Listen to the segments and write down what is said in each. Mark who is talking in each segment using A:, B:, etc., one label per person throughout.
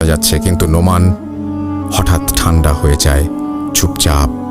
A: যাচ্ছে কিন্তু নোমান হঠাৎ ঠান্ডা হয়ে যায় চুপচাপ।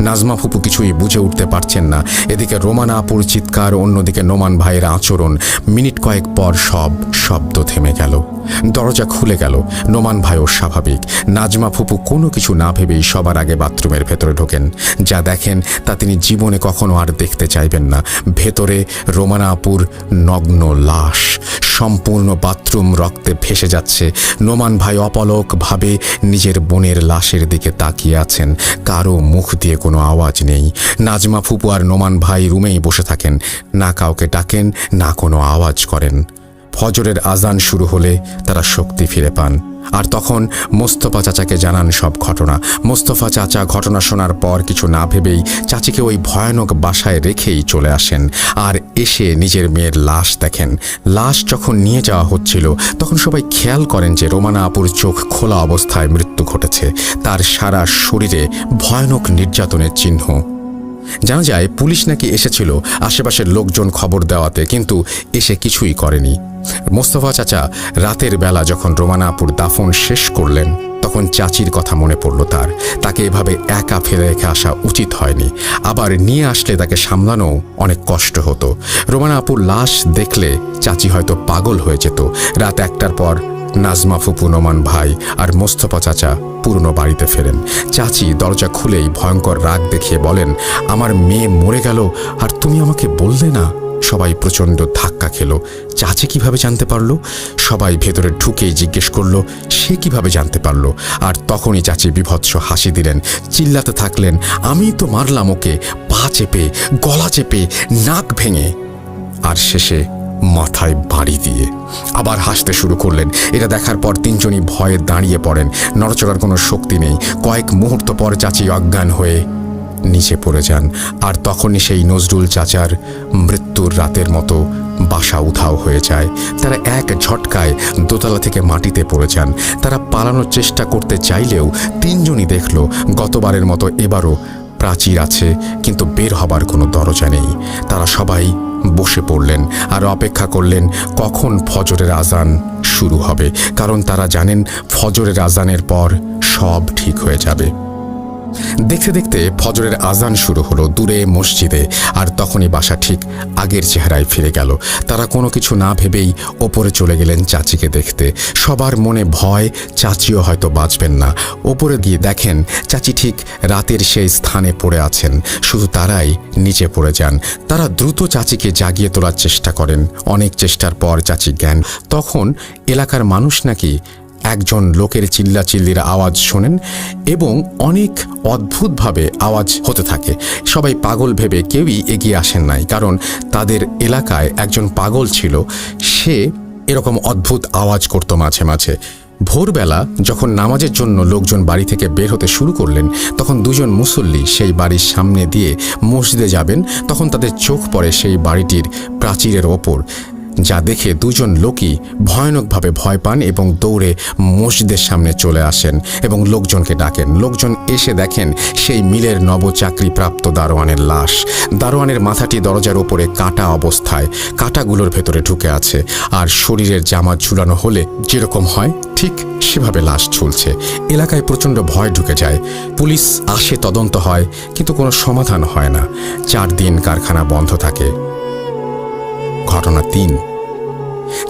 A: নাজমা ফুপু কিছুই বুঝে উঠতে পারছেন না। এদিকে রোমানা আপুর চিৎকার, অন্যদিকে নোমান ভাইয়ের আচরণ। মিনিট কয়েক পর সব শব্দ থেমে গেল। দরজা খুলে গেল। নোমান ভাইও স্বাভাবিক। নাজমা ফুপু কোনো কিছু না ভেবেই সবার আগে বাথরুমের ভেতরে ঢোকেন। যা দেখেন, তা তিনি জীবনে কখনো আর দেখতে চাইবেন না। ভেতরে রোমানা আপুর নগ্ন লাশ। সম্পূর্ণ বাথরুম রক্তে ভেসে যাচ্ছে। নোমান ভাই অপলক ভাবে নিজের বোনের লাশের দিকে তাকিয়ে আছেন। কারও মুখ দিয়ে কোনো আওয়াজ নেই। নাজমা ফুপু আর নোমান ভাই রুমেই বসে থাকেন। না কাউকে ডাকেন, না কোনো আওয়াজ করেন। ফজরের আজান শুরু হলে তারা শক্তি ফিরে পান। আর তখন মোস্তফা চাচাকে জানান সব ঘটনা। মোস্তফা চাচা ঘটনা শোনার পর কিছু না ভেবেই চাচিকে ওই ভয়ানক বাসায় রেখেই চলে আসেন আর এসে নিজের মেয়ের লাশ দেখেন। লাশ যখন নিয়ে যাওয়া হচ্ছিল, তখন সবাই খেয়াল করেন যে রোমানা আপুর চোখ খোলা অবস্থায় মৃত্যু ঘটেছে। তার সারা শরীরে ভয়ানক নির্যাতনের চিহ্ন। জানা যায়, পুলিশ নাকি এসেছিল আশেপাশের লোকজন খবর দেওয়াতে, কিন্তু এসে কিছুই করেনি। মোস্তফা চাচা রাতের বেলা যখন রোমানাপুর দাফন শেষ করলেন, তখন চাচির কথা মনে পড়ল তার। তাকে এভাবে একা ফেলে রেখে আসা উচিত হয়নি। আবার নিয়ে আসলে তাকে সামলানো অনেক কষ্ট হতো। রোমানাপুর লাশ দেখলে চাচি হয়তো পাগল হয়ে যেত। রাত একটার পর নাজমা ফুপু নোমান ভাই আর মোস্তফা চাচা পুরনো বাড়িতে ফেরেন। চাচি দরজা খুলেই ভয়ঙ্কর রাগ দেখিয়ে বলেন, আমার মেয়ে মরে গেল, আর তুমি আমাকে বললে না? সবাই প্রচণ্ড ধাক্কা খেলো। চাচি কীভাবে জানতে পারল? সবাই ভেতরে ঢুকেই জিজ্ঞেস করল, সে কীভাবে জানতে পারল? আর তখনই চাচি বিভৎস হাসি দিলেন, চিল্লাতে থাকলেন, আমি তো মারলাম ওকে, পা চেপে, গলা চেপে, নাক ভেঙে। আর শেষে মাথায় বাড়ি দিয়ে। আবার হাসতে শুরু করলেন। এটা দেখার পর তিনজনই ভয়ে দাঁড়িয়ে পড়েন। নড়চড়ার কোনো শক্তি নেই। কয়েক মুহূর্ত পর চাচি অজ্ঞান হয়ে নিচে পড়ে যান। আর তখনই সেই নজরুল চাচার মৃত্যুর রাতের মতো বাসা উধাও হয়ে যায়। তারা এক ঝটকায় দোতলা থেকে মাটিতে পড়ে যান। তারা পালানোর চেষ্টা করতে চাইলেও তিনজনই দেখল গতবারের মতো এবারও প্রাচীর আছে, কিন্তু বের হবার কোনো দরজা নেই। তারা সবাই বসে পড়লেন আর অপেক্ষা করলেন, কখন ফজরের আজান শুরু হবে? কারণ তারা জানেন, ফজরের আজানের পর সব ঠিক হয়ে যাবে। দেখতে দেখতে ফজরের আজান শুরু হলো দূরে মসজিদে, আর তখনই বাসা ঠিক আগের চেহারায় ফিরে গেল। তারা কোনো কিছু না ভেবেই ওপরে চলে গেলেন চাচিকে দেখতে। সবার মনে ভয়, চাচিও হয়তো বাঁচবেন না। ওপরে গিয়ে দেখেন চাচি ঠিক রাতের সেই স্থানে পড়ে আছেন। শুধু তারাই নিচে পড়ে যান। তারা দ্রুত চাচিকে জাগিয়ে তোলার চেষ্টা করেন। অনেক চেষ্টার পর চাচি জ্ঞান। তখন এলাকার মানুষ নাকি একজন লোকের চিল্লাচিল্লির আওয়াজ শোনেন এবং অনেক অদ্ভুতভাবে আওয়াজ হতে থাকে। সবাই পাগল ভেবে কেউই এগিয়ে আসেন নাই, কারণ তাদের এলাকায় একজন পাগল ছিল। সে এরকম অদ্ভুত আওয়াজ করত মাঝে মাঝে। ভোরবেলা যখন নামাজের জন্য লোকজন বাড়ি থেকে বের হতে শুরু করলেন, তখন দুজন মুসল্লি সেই বাড়ির সামনে দিয়ে মসজিদে যাবেন, তখন তাদের চোখ পড়ে সেই বাড়িটির প্রাচীরের ওপর। যা দেখে দুজন লোকই ভয়ানকভাবে ভয় পান এবং দৌড়ে মসজিদের সামনে চলে আসেন এবং লোকজনকে ডাকেন। লোকজন এসে দেখেন সেই মিলের নবচাকরিপ্রাপ্ত দারোয়ানের লাশ। দারোয়ানের মাথাটি দরজার ওপরে কাটা অবস্থায়, কাটাগুলোর ভেতরে ঢুকে আছে আর শরীরের জামা ঝুলানো হলে যেরকম হয়, ঠিক সেভাবে লাশ ঝুলছে। এলাকায় প্রচণ্ড ভয় ঢুকে যায়। পুলিশ আসে তদন্ত হয়, কিন্তু কোনো সমাধান হয় না। চার দিন কারখানা বন্ধ থাকে। ঘটনা তিন।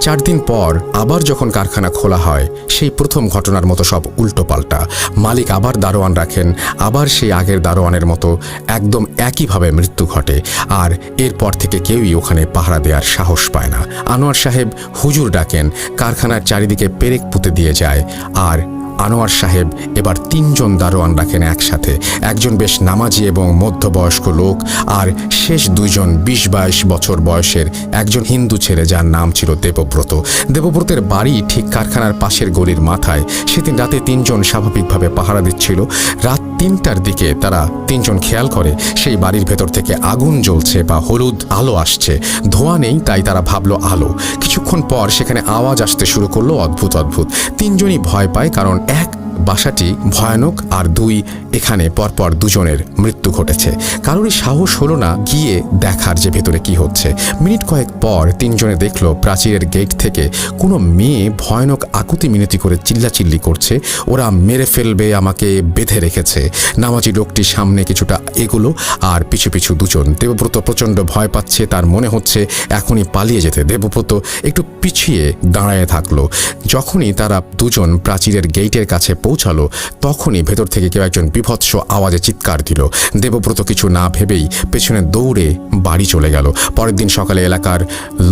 A: চার দিন পর আবার যখন কারখানা খোলা হয়, সেই প্রথম ঘটনার মতো সব উল্টোপাল্টা। মালিক আবার দারোয়ান রাখেন, আবার সেই আগের দারোয়ানের মতো একদম একইভাবে মৃত্যু ঘটে, আর এরপর থেকে কেউই ওখানে পাহারা দেওয়ার সাহস পায় না। আনোয়ার সাহেব হুজুর ডাকেন, কারখানার চারিদিকে পেরেক পুঁতে দিয়ে যায়, আর আনোয়ার সাহেব এবার তিনজন দারোয়ান রাখেন একসাথে। একজন বেশ নামাজি এবং মধ্যবয়স্ক লোক আর শেষ দুইজন বিশ বাইশ বছর বয়সের একজন হিন্দু ছেলে যার নাম ছিল দেবব্রত। দেবব্রতের বাড়ি ঠিক কারখানার পাশের গলির মাথায়। সেদিন রাতে তিনজন স্বাভাবিকভাবে পাহারা দিচ্ছিল। রাত তিনটার দিকে তারা তিনজন খেয়াল করে, সেই বাড়ির ভেতর থেকে আগুন জ্বলছে বা হলুদ আলো আসছে। ধোঁয়া নেই, তাই তারা ভাবলো আলো। কিছুক্ষণ পর সেখানে আওয়াজ আসতে শুরু করল অদ্ভুত অদ্ভুত। তিনজনই ভয় পায় কারণ এক বাসাটি ভয়ানক আর দুই, এখানে পরপর দুজনের মৃত্যু ঘটেছে। কারোরই সাহস হলো না গিয়ে দেখার যে ভেতরে কি হচ্ছে। মিনিট কয়েক পর তিনজনে দেখল প্রাচীরের গেট থেকে কোনো মেয়ে ভয়ানক আকুতি মিনতি করে চিল্লাচিল্লি করছে। ওরা মেরে ফেলবে, আমাকে বেঁধে রেখেছে। নামাজি লোকটি সামনে কিছুটা এগুলো আর পিছু পিছু দুজন। দেবব্রত প্রচণ্ড ভয় পাচ্ছে, তার মনে হচ্ছে এখনই পালিয়ে যেতে। দেবব্রত একটু পিছিয়ে দাঁড়ায় থাকল। যখনই তারা দুজন প্রাচীরের গেটের কাছে পৌঁছালো, তখনই ভেতর থেকে কেউ একজন বিভৎস আওয়াজে চিৎকার দিল। দেবব্রত কিছু না ভেবেই পেছনে দৌড়ে বাড়ি চলে গেল। পরের দিন সকালে এলাকার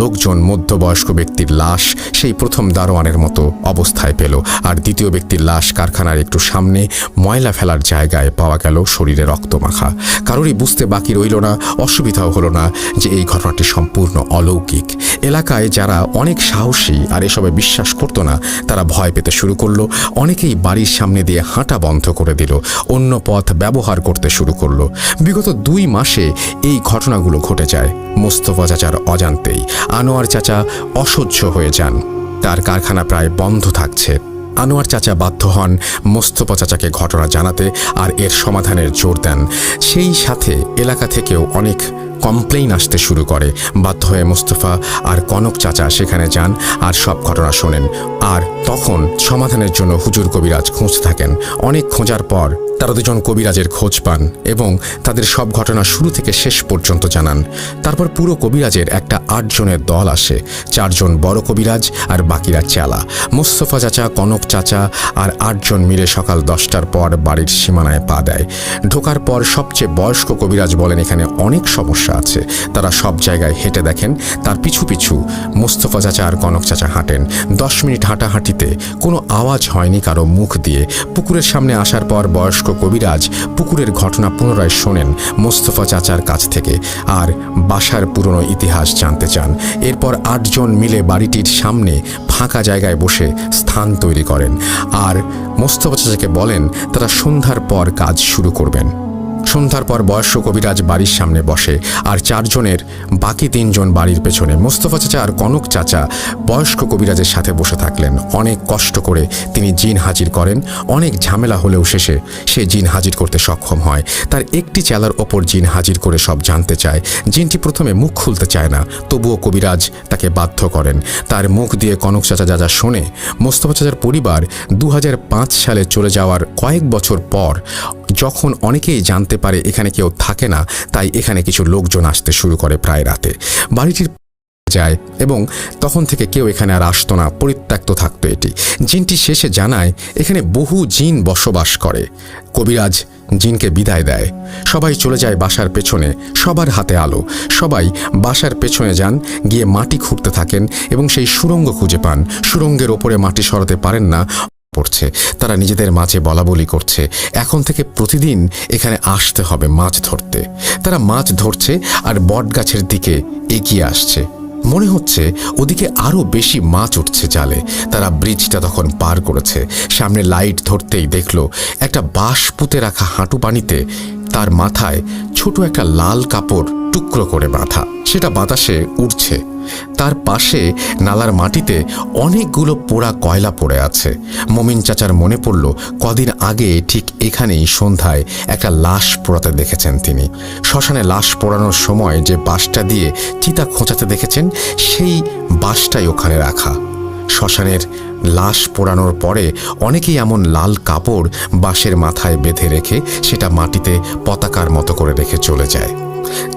A: লোকজন মধ্যবয়স্ক ব্যক্তির লাশ সেই প্রথম দারোয়ানের মতো অবস্থায় পেল। আর দ্বিতীয় ব্যক্তির লাশ কারখানার একটু সামনে ময়লা ফেলার জায়গায় পাওয়া গেল শরীরে রক্তমাখা। কারোরই বুঝতে বাকি রইল না, অসুবিধাও হলো না যে এই ঘটনাটি সম্পূর্ণ অলৌকিক। এলাকায় যারা অনেক সাহসী আর এসবে বিশ্বাস করতো না, তারা ভয় পেতে শুরু করল। অনেকেই বাড়ির সামনে দিয়ে হাঁটা বন্ধ করে দিল, অন্য পথ ব্যবহার করতে শুরু করল। বিগত দুই মাসে এই ঘটনাগুলো ঘটে যায়। মোস্তফা চাচার অজান্তেই আনোয়ার চাচা অসহ্য হয়ে যান। তার কারখানা প্রায় বন্ধ থাকছে। আনোয়ার চাচা বাধ্য হন মোস্তফা চাচাকে ঘটনা জানাতে আর এর সমাধানের জোর দেন। সেই সাথে এলাকা থেকেও অনেক কমপ্লেইন আসতে শুরু করে। বাধ্য হয়ে মোস্তফা আর কনক চাচা সেখানে যান আর সব ঘটনা শোনেন। আর তখন সমাধানের জন্য হুজুর কবিরাজ খুঁজতে থাকেন। অনেক খোঁজার পর তারা দুজন কবিরাজের খোঁজ পান এবং তাদের সব ঘটনা শুরু থেকে শেষ পর্যন্ত জানান। তারপর পুরো কবিরাজের একটা আটজনের দল আসে চারজন বড় কবিরাজ আর বাকিরা চেলা। মোস্তফা চাচা, কনক চাচা আর আটজন মিলে সকাল দশটার পর বাড়ির সীমানায় পা দেয়। ঢোকার পর সবচেয়ে বয়স্ক কবিরাজ বলেন এখানে অনেক সমস্যা আছে। তারা সব জায়গায় হেঁটে দেখেন, তার পিছু পিছু মোস্তফা চাচা আর কনক চাচা হাঁটেন। দশ মিনিট হাঁটাহাঁটিতে কোনো আওয়াজ হয়নি কারও মুখ দিয়ে। পুকুরের সামনে আসার পর বয়স্ক কবিরাজ পুকুরের ঘটনা পুনরায় শোনেন মোস্তফা চাচার কাছ থেকে আর বাসার পুরনো ইতিহাস জানতে চান। এরপর আটজন মিলে বাড়িটির সামনে ফাঁকা জায়গায় বসে স্থান তৈরি করেন। আর মোস্তফা চাচাকে বলেন, তারা সন্ধ্যার পর কাজ শুরু করবেন। সন্ধ্যার পর বয়স্ক কবিরাজ বাড়ির সামনে বসে, আর চারজনের বাকি তিনজন বাড়ির পেছনে। মোস্তফা চাচা আর কনক চাচা বয়স্ক কবিরাজের সাথে বসে থাকলেন। অনেক কষ্ট করে তিনি জিন হাজির করেন। অনেক ঝামেলা হলেও শেষে সে জিন হাজির করতে সক্ষম হয়। তার একটি চেলার ওপর জিন হাজির করে সব জানতে চায়। জিনটি প্রথমে মুখ খুলতে চায় না, তবুও কবিরাজ তাকে বাধ্য করেন। তার মুখ দিয়ে কনক চাচা যা যা শোনে, মোস্তফা চাচার পরিবার দু হাজার পাঁচ সালে চলে যাওয়ার কয়েক বছর পর যখন অনেকেই জানতে পারে, এখানে কেউ থাকে না, তাই এখানে কিছু লোকজন আসতে শুরু করে প্রায় রাতে। বাড়িটির যায় এবং তখন থেকে কেউ এখানে আর আসতো না, পরিত্যক্ত থাকতো এটি। জিনটি শেষে জানায়, এখানে বহু জিন বসবাস করে। কবিরাজ জিনকে বিদায় দেয়। সবাই চলে যায় বাসার পেছনে, সবার হাতে আলো। সবাই বাসার পেছনে যান, গিয়ে মাটি খুঁড়তে থাকেন এবং সেই সুরঙ্গ খুঁজে পান। সুরঙ্গের ওপরে মাটি সরাতে পারেন না। পড়ছে। তারা নিজেদের মাঝে বলা বলি করছে। এখন থেকে প্রতিদিন এখানে আসতে হবে মাছ ধরতে। তারা মাছ ধরছে আর বটগাছের দিকে এগিয়ে আসছে। মনে হচ্ছে ওদিকে আরও বেশি মাছ উঠছে জালে। তারা ব্রিজটা তখন পার করেছে। সামনে লাইট ধরতেই দেখল একটা বাঁশ পুঁতে রাখা হাঁটু পানিতে তার মাথায় ছোট একটা লাল কাপড় টুকরো করে বাঁধা। সেটা বাতাসে উড়ছে। তার পাশে নালার মাটিতে অনেকগুলো পোড়া কয়লা পড়ে আছে। মমিন চাচার মনে পড়ল, কদিন আগে ঠিক এখানেই সন্ধ্যায় একটা লাশ পোড়াতে দেখেছেন তিনি। শ্মশানে লাশ পোড়ানোর সময় যে বাঁশটা দিয়ে চিতা খোঁচাতে দেখেছেন, সেই বাঁশটাই ওখানে রাখা। শ্মশানের লাশ পোড়ানোর পরে অনেকেই এমন লাল কাপড় বাঁশের মাথায় বেঁধে রেখে সেটা মাটিতে পতাকার মতো করে রেখে চলে যায়।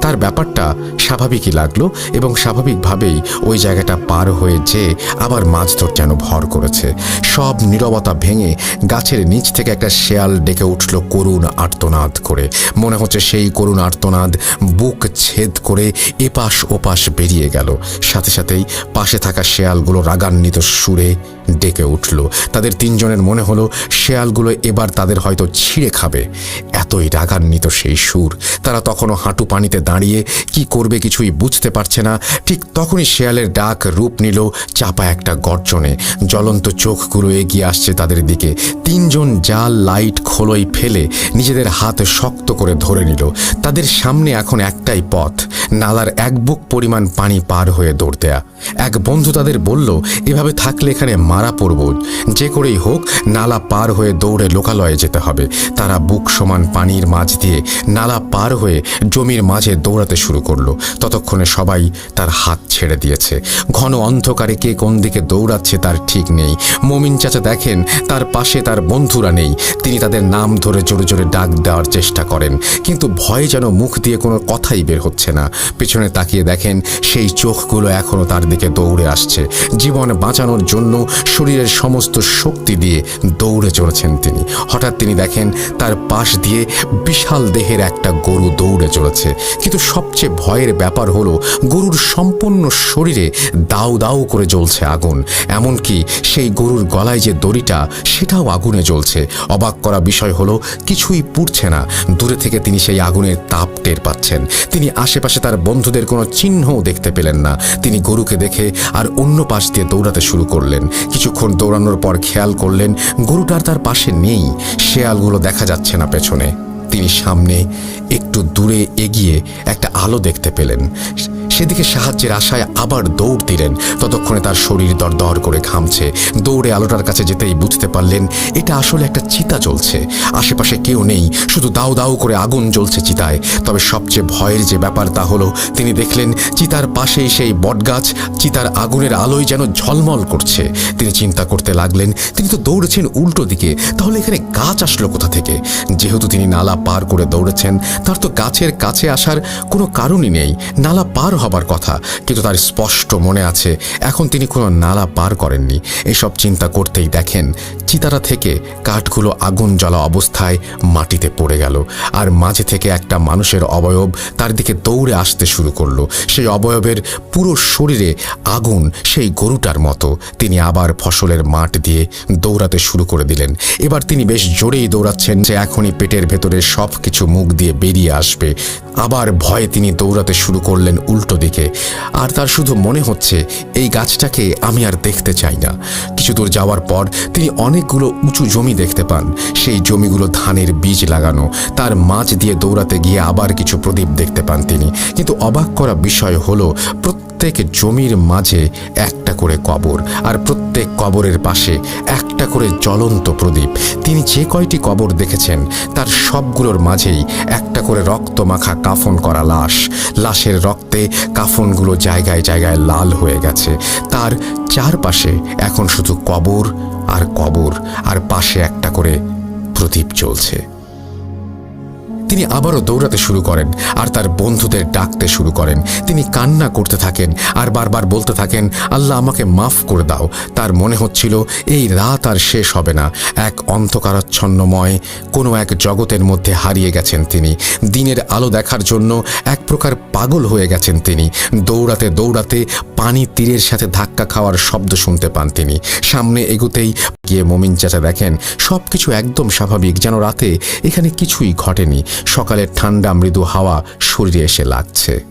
A: তার ব্যাপারটা স্বাভাবিকই লাগল এবং স্বাভাবিকভাবেই ওই জায়গাটা পার হয়ে যে আবার মাছ ধর যেন ভর করেছে। সব নীরবতা ভেঙে গাছের নিচ থেকে একটা শেয়াল ডেকে উঠল করুণ আর্তনাদ করে। মনে হচ্ছে সেই করুণ আর্তনাদ বুক ছেদ করে এপাশ ওপাশ বেরিয়ে গেল। সাথে সাথেই পাশে থাকা শেয়ালগুলো রাগান্বিত সুরে ডেকে উঠল। তাদের তিনজনের মনে হলো শেয়ালগুলো এবার তাদের হয়তো ছিঁড়ে খাবে। এতই রাগান্বিত সেই সুর। তারা তখনও হাঁটু পানিতে দাঁড়িয়ে কি করবে কিছুই বুঝতে পারছে না। ঠিক তখনই শেয়ালের ডাক রূপ নিল চাপা একটা গর্জনে। জ্বলন্ত চোখগুলো এগিয়ে আসছে তাদের দিকে। তিনজন জাল লাইট খোলই ফেলে নিজেদের হাত শক্ত করে ধরে নিল। তাদের সামনে এখন একটাই পথ, নালার এক বুক পরিমাণ পানি পার হয়ে দৌড় দেয়া। এক বন্ধু তাদের বলল, এভাবে থাকলে এখানে মারা পড়ব। যে করেই হোক, নালা পার হয়ে দৌড়ে লোকালয়ে যেতে হবে। তারা বুক সমান পানির মাঝ দিয়ে নালা পার হয়ে জমির মাঝে দৌড়াতে শুরু করল। ততক্ষণে সবাই তার হাত ছেড়ে দিয়েছে। ঘন অন্ধকারে কে কোন দিকে দৌড়াচ্ছে তার ঠিক নেই। মমিন চাচা দেখেন, তার পাশে তার বন্ধুরা নেই। তিনি তাদের নাম ধরে জোরে জোরে ডাক দেওয়ার চেষ্টা করেন। কিন্তু ভয়ে যেন মুখ দিয়ে কোনো কথাই বের হচ্ছে না। পেছনে তাকিয়ে দেখেন, সেই চোখগুলো এখনও তার দিকে দৌড়ে আসছে। জীবন বাঁচানোর জন্য শরীরের সমস্ত শক্তি দিয়ে দৌড়ে চলেছেন তিনি। হঠাৎ তিনি দেখেন তার পাশ দিয়ে বিশাল দেহের একটা গরু দৌড়ে চলেছে। কিন্তু সবচেয়ে ভয়ের ব্যাপার হলো, গরুর সম্পূর্ণ শরীরে দাউ দাউ করে জ্বলছে আগুন। এমনকি সেই গরুর গলায় যে দড়িটা, সেটাও আগুনে জ্বলছে। অবাক করা বিষয় হলো, কিছুই পুড়ছে না। দূরে থেকে তিনি সেই আগুনের তাপ টের পাচ্ছেন। তিনি আশেপাশে তার বন্ধুদের কোনো চিহ্নও দেখতে পেলেন না। তিনি গরুকে দেখে আর অন্য পাশ দিয়ে দৌড়াতে শুরু করলেন। কিছুক্ষণ দৌড়ানোর পর খেয়াল করলেন গরুটার তার পাশে নেই। শেয়ালগুলো দেখা যাচ্ছে না পেছনে। তিনি সামনে একটু দূরে এগিয়ে একটা আলো দেখতে পেলেন। সেদিকে সাহায্যের আশায় আবার দৌড় দিলেন। ততক্ষণে তার শরীর দরদর করে ঘামছে। দৌড়ে আলোটার কাছে যেতেই বুঝতে পারলেন, এটা আসলে একটা চিতা জ্বলছে। আশেপাশে কেউ নেই, শুধু দাউ দাউ করে আগুন জ্বলছে চিতায়। তবে সবচেয়ে ভয়ের যে ব্যাপার তা হলো, তিনি দেখলেন চিতার পাশেই সেই বটগাছ, চিতার আগুনের আলোয় যেন ঝলমল করছে। তিনি চিন্তা করতে লাগলেন, তিনি তো দৌড়েছেন উল্টো দিকে, তাহলে এখানে গাছ আসলো কোথা থেকে? যেহেতু তিনি নালা পার করে দৌড়েছেন, তার তো গাছের কাছে আসার কোনো কারণই নেই। নালা পার হবার কথা, কিন্তু তার স্পষ্ট মনে আছে, এখন তিনি কোনো নালা পার করেননি। এসব চিন্তা করতেই দেখেন, চিতারা থেকে কাঠগুলো আগুন জ্বলা অবস্থায় মাটিতে পড়ে গেল, আর মাঝে থেকে একটা মানুষের অবয়ব তার দিকে দৌড়ে আসতে শুরু করল। সেই অবয়বের পুরো শরীরে আগুন সেই গরুটার মতো। তিনি আবার ফসলের মাঠ দিয়ে দৌড়াতে শুরু করে দিলেন। এবার তিনি বেশ জোরেই দৌড়াচ্ছেন যে এখনই পেটের ভেতরে সব কিছু মুখ দিয়ে বেরিয়ে আসবে। আবার ভয়ে তিনি দৌড়াতে শুরু করলেন উল্টো দিকে। আর তার শুধু মনে হচ্ছে, এই গাছটাকে আমি আর দেখতে চাই না। কিছু দূর যাওয়ার পর তিনি অনেকগুলো উঁচু জমি দেখতে পান। সেই জমিগুলো ধানের বীজ লাগানো। তার মাছ দিয়ে দৌড়াতে গিয়ে আবার কিছু প্রদীপ দেখতে পান তিনি। কিন্তু অবাক করা বিষয় হলো, প্রত্যেক জমির মাঝে একটা করে কবর। আর প্রত্যেক কবরের পাশে একটা করে জ্বলন্ত প্রদীপ। তিনি যে কয়টি কবর দেখেছেন, তার সবগুলোর মাঝেই একটা করে রক্ত মাখা কাফন করা লাশ। লাশের রক্তে কাফনগুলো জায়গায় জায়গায় লাল হয়ে গেছে। তার চারপাশে এখন শুধু কবর আর কবর, আর পাশে একটা করে প্রদীপ চলছে তিনি আবারও দৌড়াতে শুরু করেন আর তার বন্ধুদের ডাকতে শুরু করেন। তিনি কান্না করতে থাকেন আর বারবার বলতে থাকেন, আল্লাহ আমাকে মাফ করে দাও। তার মনে হচ্ছিল, এই রাত আর শেষ হবে না। এক অন্ধকারাচ্ছন্নময়, কোনো এক জগতের মধ্যে হারিয়ে গেছেন তিনি। দিনের আলো দেখার জন্য এক প্রকার পাগল হয়ে গেছেন তিনি। দৌড়াতে দৌড়াতে পানি তীরের সাথে ধাক্কা খাওয়ার শব্দ শুনতে পান তিনি। সামনে এগুতেই গিয়ে মমিন চাচা দেখেন সব কিছু একদম স্বাভাবিক, যেন রাতে এখানে কিছুই ঘটেনি। সকালের ঠান্ডা মৃদু হাওয়া শরীরে এসে লাগছে।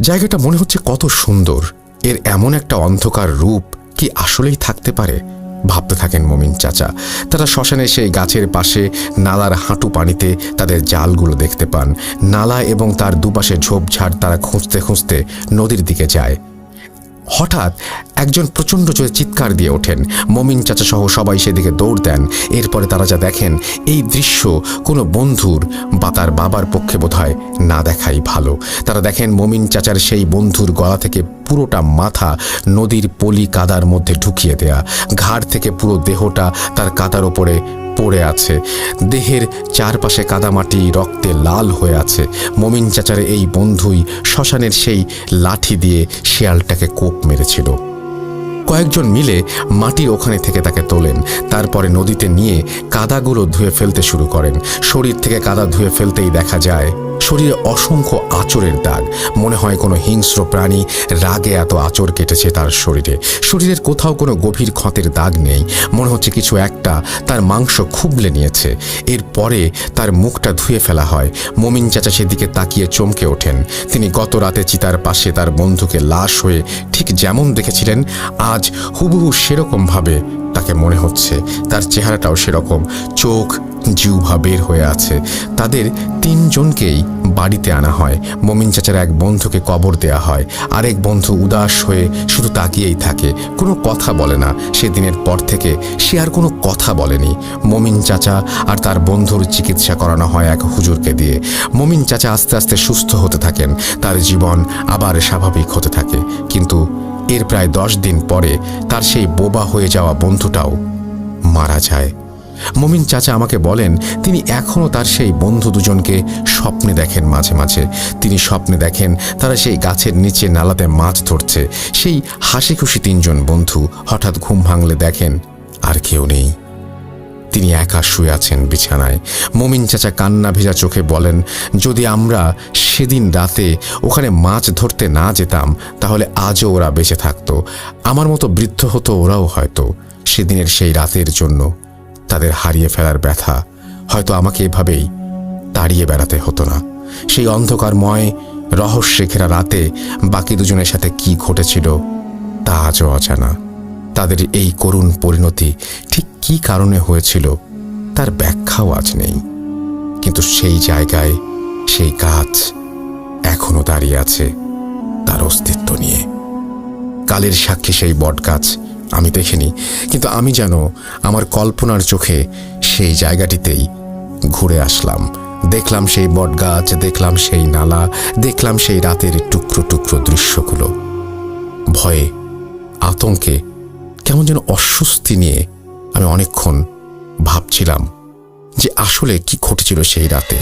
A: জায়গাটা মনে হচ্ছে কত সুন্দর। এর এমন একটা অন্ধকার রূপ কি আসলেই থাকতে পারে? ভাবতে থাকেন মমিন চাচা। তারা শ্মশানে সেই গাছের পাশে নালার হাঁটু পানিতে তাদের জালগুলো দেখতে পান। নালা এবং তার দুপাশে ঝোপঝাড় তারা খুঁজতে খুঁজতে নদীর দিকে যায়। হঠাৎ একজন প্রচণ্ড জোরে চিৎকার দিয়ে ওঠেন। মমিন চাচা সহ সবাই সেদিকে দৌড় দেন। এরপরে তারা যা দেখেন, এই দৃশ্য কোনো বন্ধুর বা তার বাবার পক্ষে বোধহয় না দেখাই ভালো। তারা দেখেন মমিন চাচার সেই বন্ধুর গলা থেকে পুরোটা মাথা নদীর পলি কাদার মধ্যে ঢুকিয়ে দেয়া। ঘাড় থেকে পুরো দেহটা তার কাদার ওপরে পড়ে আছে। দেহের চারপাশে কাদামাটি রক্তে লাল হয়ে আছে। মমিন চাচার এই বন্ধুই শ্মশানের সেই লাঠি দিয়ে শিয়ালটাকে কোপ মেরেছিল। কয়েকজন মিলে মাটি ওখানে থেকে তাকে তোলেন। তারপরে নদীতে নিয়ে কাদাগুলো ধুয়ে ফেলতে শুরু করেন। শরীর থেকে কাদা ধুয়ে ফেলতেই দেখা যায় শরীরে অসংখ্য আচরের দাগ। মনে হয় কোনো হিংস্র প্রাণী রাগে এত আচর কেটেছে তার শরীরে। শরীরের কোথাও কোনো গভীর ক্ষতের দাগ নেই। মনে হচ্ছে কিছু একটা তার মাংস খুবলে নিয়েছে। এরপরে তার মুখটা ধুয়ে ফেলা হয়। মমিন চাচা সেদিকে তাকিয়ে চমকে ওঠেন। তিনি গত রাতে চিতার পাশে তার বন্ধুকে লাশ হয়ে ঠিক যেমন দেখেছিলেন, আজ হুবহু সেরকমভাবে তাকে মনে হচ্ছে। তার চেহারাটাও সেরকম। চোখ জিউভা বের হয়ে আছে। তাদের তিনজনকেই বাড়িতে আনা হয়। মমিন চাচার এক বন্ধুকে কবর দেয়া হয়। আরেক বন্ধু উদাস হয়ে শুধু তাকিয়েই থাকে। কোনো কথা বলে না। সেদিনের পর থেকে সে আর কোনো কথা বলেনি। মমিন চাচা আর তার বন্ধুর চিকিৎসা করানো হয় এক হুজুরকে দিয়ে। মমিন চাচা আস্তে আস্তে সুস্থ হতে থাকেন। তার জীবন আবার স্বাভাবিক হতে থাকে। কিন্তু এর প্রায় দশ দিন পরে তার সেই বোবা হয়ে যাওয়া বন্ধুটাও মারা যায়। মমিন চাচা আমাকে বলেন, তিনি এখনও তার সেই বন্ধু দুজনকে স্বপ্নে দেখেন মাঝে মাঝে। তিনি স্বপ্নে দেখেন তারা সেই গাছের নিচে নালাতে মাছ ধরছে। সেই হাসি খুশি তিনজন বন্ধু হঠাৎ ঘুম ভাঙলে দেখেন আর কেউ নেই। তিনি একা শুয়ে আছেন বিছানায়। মমিন চাচা কান্না ভেজা চোখে বলেন, যদি আমরা সেদিন রাতে ওখানে মাছ ধরতে না যেতাম, তাহলে আজও ওরা বেঁচে থাকতো। আমার মতো বৃদ্ধ হতো ওরাও হয়তো সেদিনের সেই রাতের জন্য তাদের হারিয়ে ফেলার ব্যথা। হয়তো আমাকে এভাবেই তাড়িয়ে বেড়াতে হতো না। সেই অন্ধকারময়, রহস্যে ঘেরা রাতে বাকি দুজনের সাথে কি ঘটেছিল, তা আজও অজানা। তাদের এই করুণ পরিণতি ঠিক কী কারণে হয়েছিল, তার ব্যাখ্যাও আজ নেই। কিন্তু সেই জায়গায় সেই গাছ এখনও দাঁড়িয়ে আছে তার অস্তিত্ব নিয়ে। কালের সাক্ষী সেই বটগাছ আমি দেখিনি, কিন্তু আমি যেন আমার কল্পনার চোখে সেই জায়গাটিতেই ঘুরে আসলাম। দেখলাম সেই বটগাছ, দেখলাম সেই নালা, দেখলাম সেই রাতের টুকরো টুকরো দৃশ্যগুলো। ভয়ে, আতঙ্কে, কেমন যেন অস্বস্তি নিয়ে আমি অনেকক্ষণ ভাবছিলাম যে আসলে কি ঘটেছিল সেই রাতে।